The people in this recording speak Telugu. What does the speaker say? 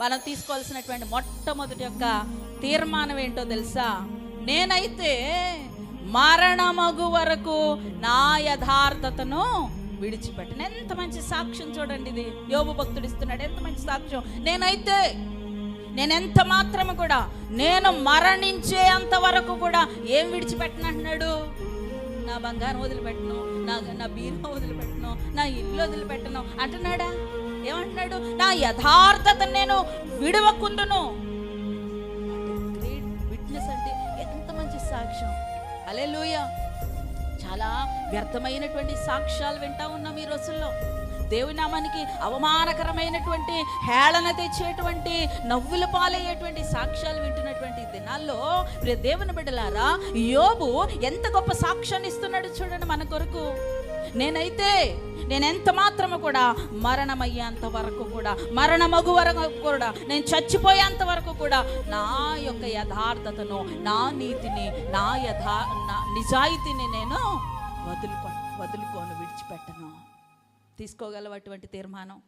మనం తీసుకోవాల్సినటువంటి మొట్టమొదటి యొక్క తీర్మానం ఏంటో తెలుసా? నేనైతే మరణమగు వరకు నా యథార్థతను విడిచిపెట్టను. ఎంత మంచి సాక్ష్యం చూడండి ఇది. యోగు భక్తుడు ఇస్తున్నాడు. ఎంత మంచి సాక్ష్యం. నేనైతే నేను ఎంత మాత్రము కూడా నేను మరణించే అంత వరకు కూడా ఏం విడిచిపెట్టను అంటున్నాడు? నా బంగారం వదిలిపెట్టను నా నా బీరువా వదిలిపెట్టను నా ఇల్లు వదిలిపెట్టను అంటున్నాడా? ఏమంటున్నాడు? నా యథార్థత నేను విడవకుండును. గ్రేట్ విట్నెస్ అంటే ఎంత మంచి సాక్ష్యం. అలెలుయ చాలా వ్యర్థమైనటువంటి సాక్ష్యాలు వింటా ఉన్నాం ఈ రోజుల్లో. దేవుని నామానికి అవమానకరమైనటువంటి హేళన తెచ్చేటువంటి నవ్వుల పాలయ్యేటువంటి సాక్ష్యాలు వింటున్నటువంటి దినాల్లో దేవుని బిడ్డలారా యోబు ఎంత గొప్ప సాక్ష్యాన్ని ఇస్తున్నాడు చూడండి మన కొరకు. నేనైతే నేను ఎంత మాత్రము కూడా మరణమయ్యేంత వరకు కూడా మరణమగు వరకు కూడా నేను చచ్చిపోయేంత వరకు కూడా నా యొక్క యథార్థతను నా నీతిని నా యథా నా నిజాయితీని నేను వదులుకో వదులుకోను విడిచిపెట్టను. తీసుకోగలవటువంటి తీర్మానం?